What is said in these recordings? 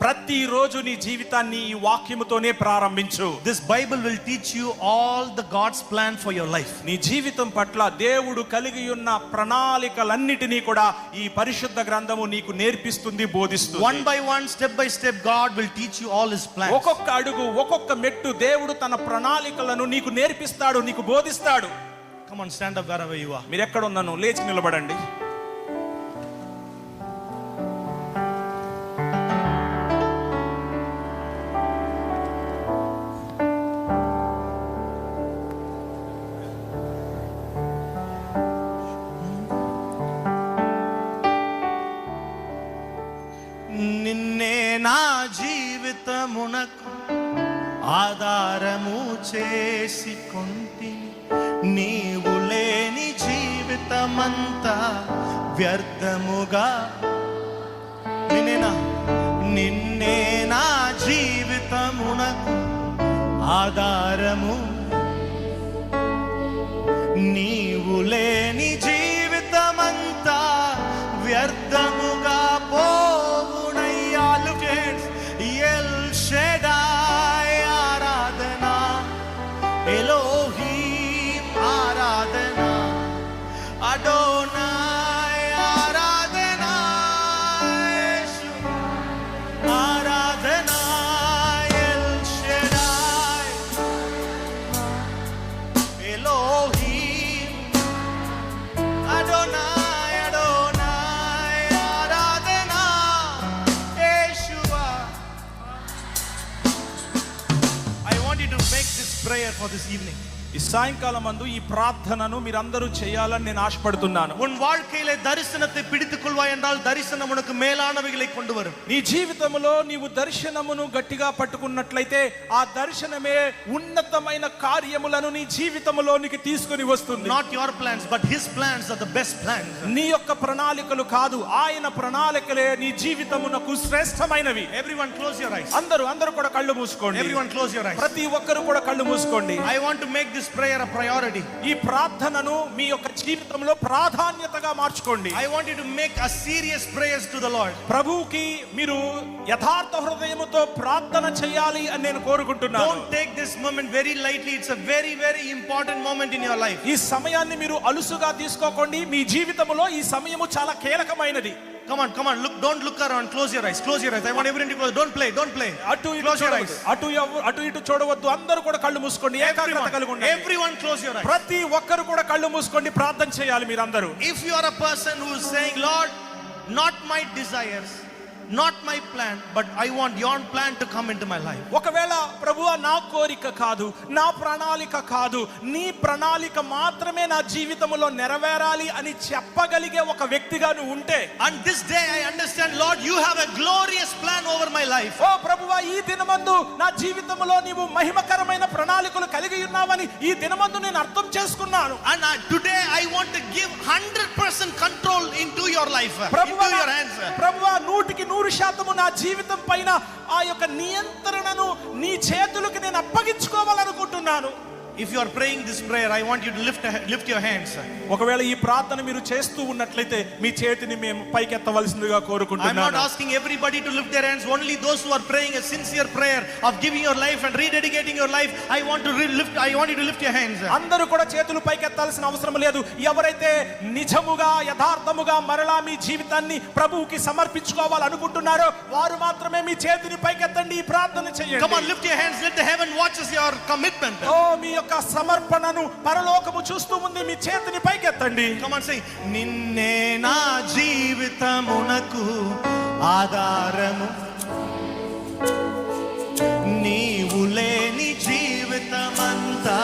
ప్రతిరోజు నీ జీవితాన్ని ఈ వాక్యముతోనే ప్రారంభించు This Bible will teach you all the God's plan for your life. నీ జీవితం పట్ల దేవుడు కలిగి ఉన్న ప్రణాళికలన్నిటినీ కూడా ఈ పరిశుద్ధ గ్రంథము నీకు నేర్పిస్తుంది బోధిస్తుంది One by one, step by step, God will teach you all His plans. ఒక్కొక్క అడుగు ఒక్కొక్క మెట్టు దేవుడు తన ప్రణాళికలను నీకు నేర్పిస్తాడు నీకు బోధిస్తాడు up wherever you are. మీరు ఎక్కడ ఉన్నాను లేచి నిలబడండి అంతా వ్యర్థముగా. నిన్నేనా? నిన్నే నా జీవితమునకు ఆధారము. నీవు లేని for this evening. ఈ సాయంకాలం మందు ఈ ప్రార్థనను మీరందరూ చేయాలని నేను ఆశపడుతున్నాను உன் வாழ்க்கையிலே தரிசனத்தை பிடித்துக் கொள்வாய் என்றால் தரிசனம் உனக்கு மேலானவைகளை கொண்டு வரும் నీ జీవితంలో నీవు దర్శనమును గట్టిగా పట్టుకున్నట్లయితే ఆ దర్శనమే ఉన్నతమైన కార్యములను నీ జీవితంలోనికి తీసుకొని వస్తుంది not your plans but his plans are the best plans నీ యొక్క ప్రణాళికలు కాదు ఆయన ప్రణాళికలే నీ జీవితమునకు శ్రేష్టమైనవి everyone close your eyes అందరూ అందరూ కూడా కళ్ళు మూసుకోండి everyone close your eyes ప్రతి ఒక్కరు కూడా కళ్ళు మూసుకోండి I want to make this prayer a priority ఈ ప్రార్థనను మీ యొక్క జీవితంలో ప్రాధాన్యతగా మార్చుకోండి I want you to make a serious prayers to the Lord ప్రభువుకి మీరు యథార్థ హృదయముతో ప్రార్థన చేయాలి అని నేను కోరుకుంటున్నాను Don't take this moment very lightly. It's a very, very important moment in your life. ఈ సమయాన్ని మీరు అలుసుగా తీసుకోకండి మీ జీవితంలో ఈ సమయము చాలా కీలకమైనది Come on, come on. Look, don't look around. Close your eyes. Close your eyes. I want everyone to close. Don't play. Don't play. అటు ఇటు Close your చూడవద్దు. eyes. అటు ఎవ- అటు ఇటు చూడవద్దు అందరూ కూడా కళ్ళు మూసుకోండి ఏకాగ్రత కలిగి Everyone, ఉండండి everyone close your eyes. ప్రతి ఒక్కరు కూడా కళ్ళు మూసుకోండి ప్రార్థన చేయాలి మీరందరూ If you are a person who is saying, Lord, not my desires, not my plan but I want your plan to come into my life ఒకవేళ ప్రభు నా కోరిక కాదు నా ప్రణాళిక కాదు నీ ప్రణాళిక మాత్రమే నా జీవితంలో నెరవేరాలి అని చెప్పగలిగే ఒక వ్యక్తిగా నువ్వు ఉంటే and this day I understand Lord you have a glorious plan over my life ఓ ప్రభువా ఈ దినమందు నా జీవితంలో నీవు మహిమకరమైన ప్రణాళికలు కలిగి ఉన్నావని ఈ దినమందు నేను అర్థం చేసుకున్నాను. And today I want to give 100% control into your life into your hands ప్రభువా నూటికి నూరు శాతము నా జీవితం పైన ఆ యొక్క నియంత్రణను నీ చేతులకు నేను అప్పగించుకోవాలనుకుంటున్నాను. If you are praying this prayer, I want you to lift, lift your hands. ఒకవేళ ఈ ప్రార్థన మీరు చేస్తూ ఉన్నట్లయితే మీ చేతిని మేము పైకెత్తవలసిందిగా I'm not కోరుకుంటున్నాను asking everybody to lift their hands, only those who are praying a sincere prayer of giving your life and rededicating your life. I want to re- lift, I want you to lift your hands. అందరూ కూడా చేతులు పైకెత్తాల్సిన అవసరం లేదు ఎవరైతే నిజముగా యథార్థముగా మరలా మీ జీవితాన్ని ప్రభువుకి సమర్పించుకోవాలనుకుంటున్నారో వారు మాత్రమే మీ చేతిని పైకెత్తండి ఈ ప్రార్థన Come on, చేయండి lift your hands, let the heaven watches your commitment. ఓ మీ యొక్క సమర్పణను పరలోకము చూస్తూ ఉంది మీ చేతిని పైకెత్తండి. Come నిన్నే నా జీవితమునకు ఆధారము. నీవు లేని జీవితమంతా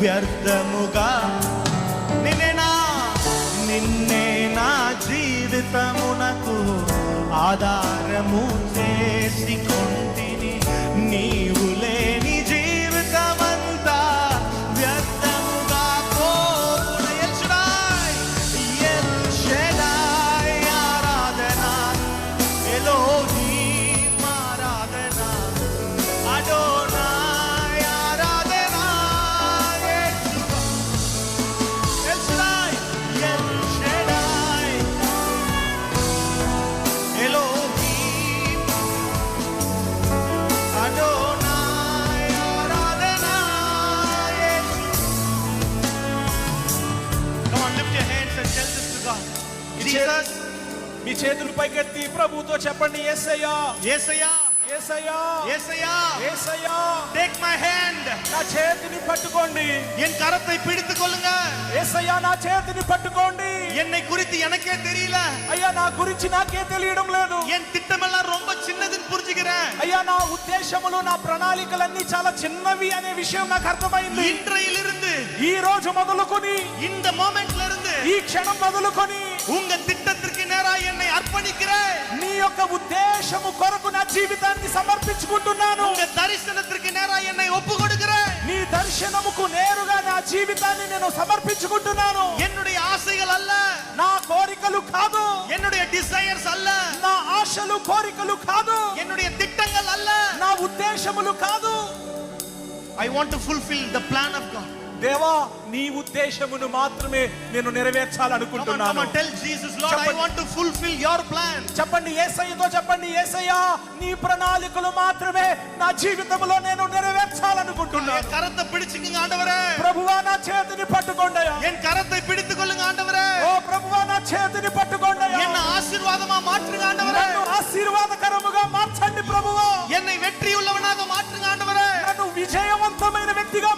వ్యర్థముగా. నిన్నే నా నిన్నే నా జీవితమునకు ఆధారము చేసి ప్రభుతో చెప్పండి Yesayya Yesayya Yesayya Yesayya Yesayya take my hand నా చేతిని పట్టుకోండి என் கரத்தை பிடித்துக் கொள்ளுங்க ఏసయ్యా నా చేతిని పట్టుకోండి என்னை குறித்து எனக்கே தெரியல అయ్యా నా గురించి నాకే తెలియడం లేదు என் திட்டமெல்லாம் ரொம்ப சின்னதுன்னு புரிஞ்சுக்கிறேன் అయ్యా నా ఉద్దేశములు నా ప్రణాళికలన్నీ చాలా చిన్నవి అనే విషయం నాకు అర్థమైంది இன்றையிலிருந்து ఈ రోజు మొదలుకొని இந்த மோமெண்ட்ல இருந்து ఈ క్షణం మొదలుకొని ఉంగ తిట్టత్రికి నేరా ఎన్నై అర్పణికిరే నీ యొక్క ఉద్దేశము కొరకు నా జీవితాన్ని సమర్పించుకుంటున్నాను. ఉంగ దర్శనత్రికి నేరా ఎన్నై ఒప్పుకొడుకురే నీ దర్శనముకు నేరుగా నా జీవితాన్ని నేను సమర్పించుకుంటున్నాను. ఎన్నుడి ఆశయలు అల్ల నా కోరికలు కాదు. ఎన్నుడి డిజైర్స్ అల్ల నా ఆశలు కోరికలు కాదు. ఎన్నుడి తిట్టంగల్ అల్ల నా ఉద్దేశములు కాదు. I want to fulfil the plan of God దేవా నీ ఉద్దేశమును మాత్రమే నేను నెరవేర్చాలనుకుంటున్నాను టెల్ జీసస్ లార్డ్ ఐ చెప్పండి. Want to fulfil your plan చెప్పండి ఏసయ్యతో చెప్పండి ఏసయ్యా నీ ప్రణాళికలు మాత్రమే నా జీవితంలో నేను నెరవేర్చాలనుకుంటున్నాను என் கரத்தை பிடிச்சுக்குங்க ஆண்டவரே ప్రభువా నా చేతిని పట్టుకోండయా என் கரத்தை பிடித்துக் கொள்ளுங்க ஆண்டவரே ఓ ప్రభువా నా చేతిని పట్టుకోండయా என்ன ஆசீர்வாதமா மாற்றுங்க ஆண்டவரே నన్ను ఆశీర్వాదకరముగా మార్చండి ప్రభువా என்னை வெற்றி உள்ளவனாக மாற்றுங்க ஆண்டவரே నన్ను విజయవంతమైన వ్యక్తిగా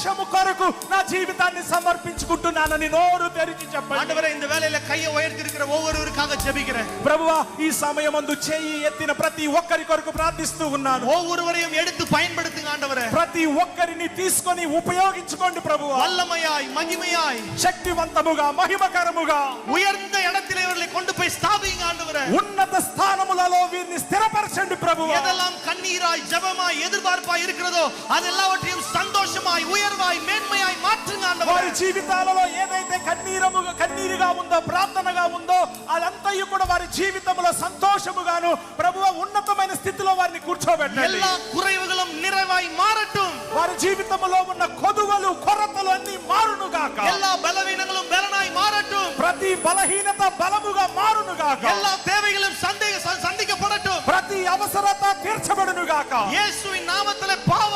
ఉద్దేశము కొరకు నా జీవితాన్ని సమర్పించుకుంటున్నానని నోరు తెరిచి చెప్పండి ஆண்டவரே இந்த வேலையில கையை உயர்த்தி இருக்கிற ஒவ்வொருவருக்காக ஜெபிக்கிறேன் ప్రభువా ఈ సమయమందు చేయి ఎత్తిన ప్రతి ఒక్కరి కొరకు ప్రార్థిస్తూ ఉన్నాను ஒவ்வொருவரையும் எடுத்து பயன்படுத்துங்க ஆண்டவரே ప్రతి ఒక్కరిని తీసుకొని ఉపయోగించుకోండి ప్రభువా வல்லமையாய் மகிமையாய் శక్తివంతముగా మహిమకరముగా உயர்ந்த இடத்திலே இவர்களை கொண்டு போய் ஸ்தாபிங்க ஆண்டவரே ఉన్నత స్థానములలో వీరిని స్థిరపరచండి ప్రభువా எதெல்லாம் கண்ணீராய் ஜெபமாய் எதிர்பார்ப்பாய் இருக்கிறதோ அது எல்லாவற்றையும் சந்தோஷமாய் உயர்வாய் மேன்மையாய் மாற்றுங்க వారి ஆண்டவரே జీవితాలలో ఏదైతే కన్నీరముగా కన్నీరుగా ఉందో ప్రార్థనగా ఉందో అదంతయు కూడా వారి జీవితంలో సంతోషముగాను ప్రభువ ఉన్నతమైన స్థితిలో వారిని కూర్చోబెట్టండి எல்லா குறைவுகளும் நிறைவாய் மாறட்டும் వారి జీవితంలో ఉన్న కొదువలు కొరతలు అన్ని మారునుగాక எல்லா பலவீனங்களும் பலனாய் மாறட்டும் ప్రతి బలహీనత బలముగా మారునుగాక எல்லா தேவைகளும் சந்தேக ச- சந்திக்கப்படட்டும் ప్రతి అవసరత తీర్చబడునుగాక இயேசுவின் நாமத்திலே பாவ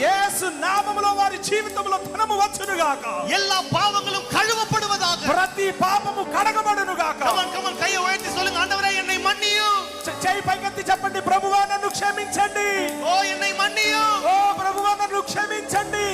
வாழ்க்கையில் மாற்றப்படட்டும் యేసు నామములో వారి జీవితంలో ధనము వచ్చునుగాక எல்லா பாவங்களும் கழுவப்படுவதாக ప్రతి పాపము కడగబడునుగాక கமன் கமன் கையை உயர்த்தி சொல்லுங்க ஆண்டவரே என்னை மன்னியும் చ- చేయి పైకెత్తి చెప్పండి ప్రభువా నన్ను క్షమించండి ஓ என்னை மன்னியும் ఓ ప్రభువా నన్ను క్షమించండి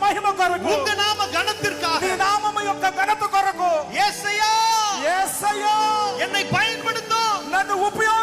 మహిమ కొరకు உங்க நாம கணத்திற்காக నీ నామము యొక్క ఘనత కొరకు ஏசையா యేసయ్యా என்னை பயன்படுத்தும் నన్ను ఉపయోగించుకోండి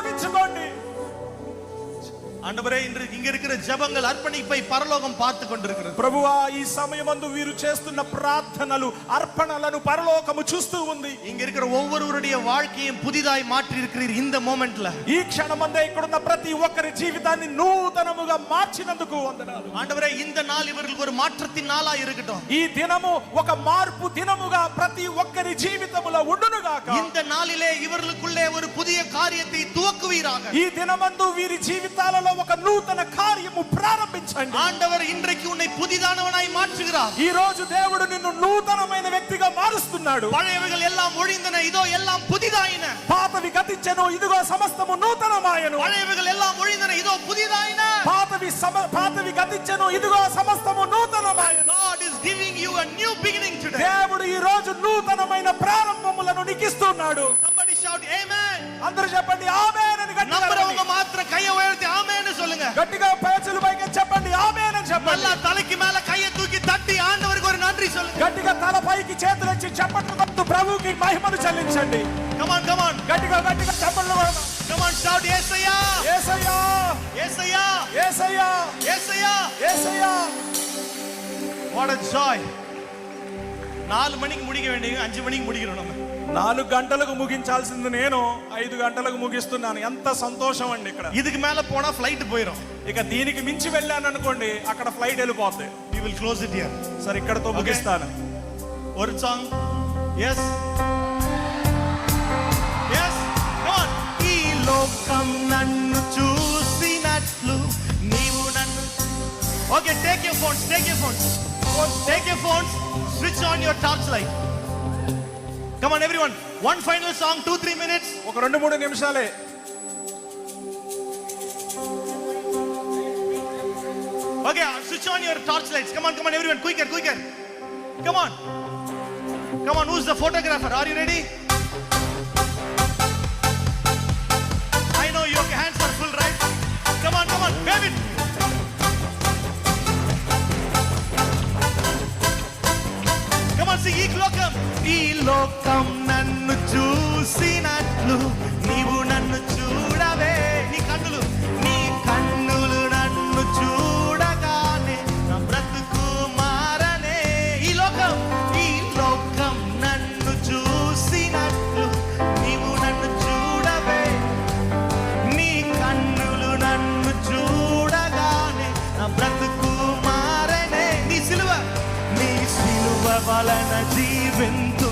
ஆண்டவரே இன்று இங்க இருக்கிற ஜெபங்கள் அர்ப்பணிப்பை பரலோகம் பார்த்து கொண்டிருக்கிறது ప్రభువా ఈ సమయమందు వీరు చేస్తున్న ప్రార్థనలు అర్పణలను పరలోకము చూస్తూ ఉంది இங்க இருக்கிற ஒவ்வொருவருடைய வாழ்க்கையும் புதிதாய் மாற்றி இருக்கிறீர் இந்த மோமெண்ட்ல ఈ క్షణమందే ఇక్కడున్న ప్రతి ఒక్కరి జీవితాన్ని నూతనముగా మార్చినందుకు వందనాలు ஆண்டவரே இந்த நாள் இவர்களுக்கு ஒரு மாற்றத்தின் நாளா இருக்கட்டும் ఈ దినము ఒక మార్పు దినముగా ప్రతి ఒక్కరి జీవితములో ఉండునుగాక இந்த நாளிலே இவர்களுக்குள்ளே ஒரு புதிய காரியத்தை துவக்குவீராக ఈ దినమందు వీరి జీవితాలలో ఒక నూతన కార్యము ప్రారంభించండి ஆண்டவர் இன்றைக்கு உன்னை புதிதானவனாய் மாற்றுகிறார் ఈ రోజు దేవుడు నిన్ను నూతనమైన వ్యక్తిగా మారుస్తున్నాడు பழையவைகள் எல்லாம் ஒழிந்தன இதோ எல்லாம் புதிதாயின పాతవి గతించెను ఇదిగో సమస్తము నూతనమాయను பழையவைகள் எல்லாம் ஒழிந்தன இதோ புதிதாயின పాతవి సమ పాతవి గతించెను ఇదిగో సమస్తము నూతనమాయను God is giving you a new beginning today. దేవుడు ఈ రోజు నూతనమైన ప్రారంభములను నికిస్తున్నాడు Somebody shout amen. అందరూ చెప్పండి ఆమేనని గట్టిగా நம்புறவங்க అనండి. மாத்திரம் கையை உயர்த்தி ஆமென்னு சொல்லுங்க గట్టిగా పేచులు పైకి చెప్పండి ఆమేనని చెప్పండి நல்லா தலைக்கு மேல கையை தூக்கி தட்டி ஆண்டவருக்கு ஒரு நன்றி சொல்லுங்க గట్టిగా తల పైకి చేతులెచ్చి చెప్పట్లు కొడుతూ ప్రభువుకి మహిమను చెల్లించండి come on come on గట్టిగా గట్టిగా చెప్పట్లు కొడదాం. come on shout Yesaiya Yesayya Yesayya Yesayya Yesayya Yesayya what a joy நாலு மணிக்கு முடிக்க வேண்டியது அஞ்சு மணிக்கு முடிக்கிறோம் நம்ம నాలుగు గంటలకు ముగించాల్సింది నేను ఐదు గంటలకు ముగిస్తున్నాను ఎంత సంతోషం అండి ఇక్కడ இதுக்கு மேல போனா ஃளைட் போயிடும் ఇక దీనికి మించి వెళ్ళాను అనుకోండి అక్కడ ఫ్లైట్ వెళ్ళిపోద్ది we will close it here సరే ఇక్కడతో ముగిస్తాను ஒரு సాంగ్ ఎస్ ఎస్ ఆన్ ఈ లోకం నన్ను చూసినట్లు నీవు నన్ను okay take your phones take your phones phone Take your phones, switch on your torchlight. Come on, everyone. One final song, two, three minutes. ఒక రెండు మూడు నిమిషాలే Okay, uh, switch on your torchlights. Come on, come on, everyone. Quicker, quicker. Come on. Come on, who's the photographer? Are you ready? I know your hands are full, right? Come on, come on, wave it. Come on, sing ఈ లోకం ఈ లోకం నన్ను చూసినట్లు నీవు నన్ను చూడవే. నీ కన్నులు నీ కన్నులు నన్ను చూడగానే నా బ్రతుకు మారనే. ఈ లోకం ఈ లోకం నన్ను చూసినట్లు నీవు నన్ను చూడవే. నీ కన్నులు నన్ను చూడగానే నా బ్రతుకు మారనే. నీ సిలువ నీ సిలువ వలన been through.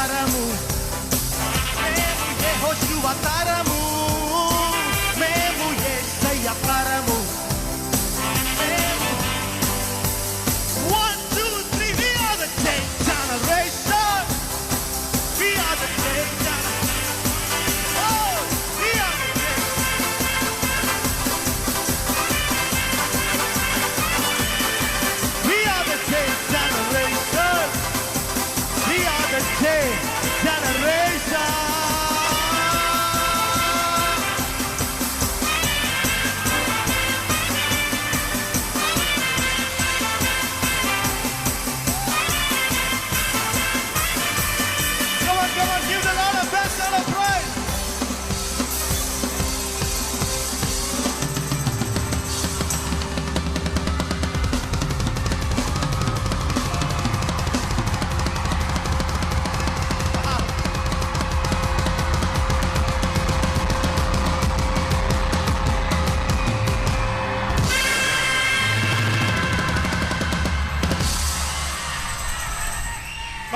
páramo. Erro de é roxo atalho.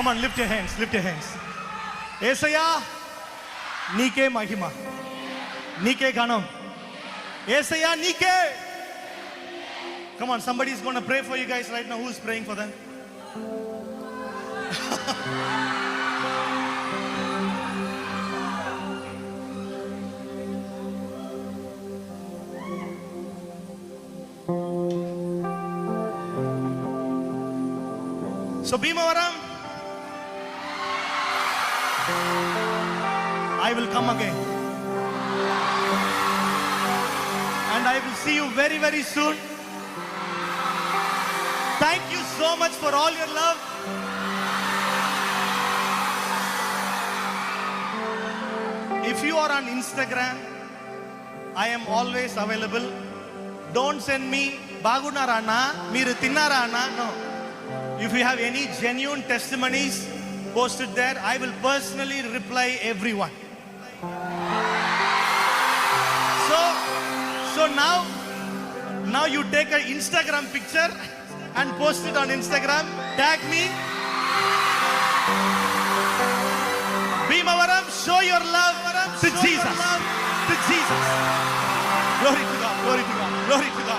Come on, lift your hands, lift your hands. Yesayya నీకే మహిమ నీకే ఘనం ఏసయ్యా నీకే Come on, somebody is going to pray for you guys right now. Who is praying for them? So, Bhimavaram, I will come again. And I will see you very, very soon. Thank you so much for all your love. If you are on Instagram, I am always available. Don't send me Bagunarana, Mir rana. No. If you have any genuine testimonies, posted there. I will personally reply everyone. So, so now, now you take an Instagram picture and post it on Instagram. Tag me. Bhimavaram, show your love to Jesus. To Jesus. Glory to God. Glory to God. Glory to God.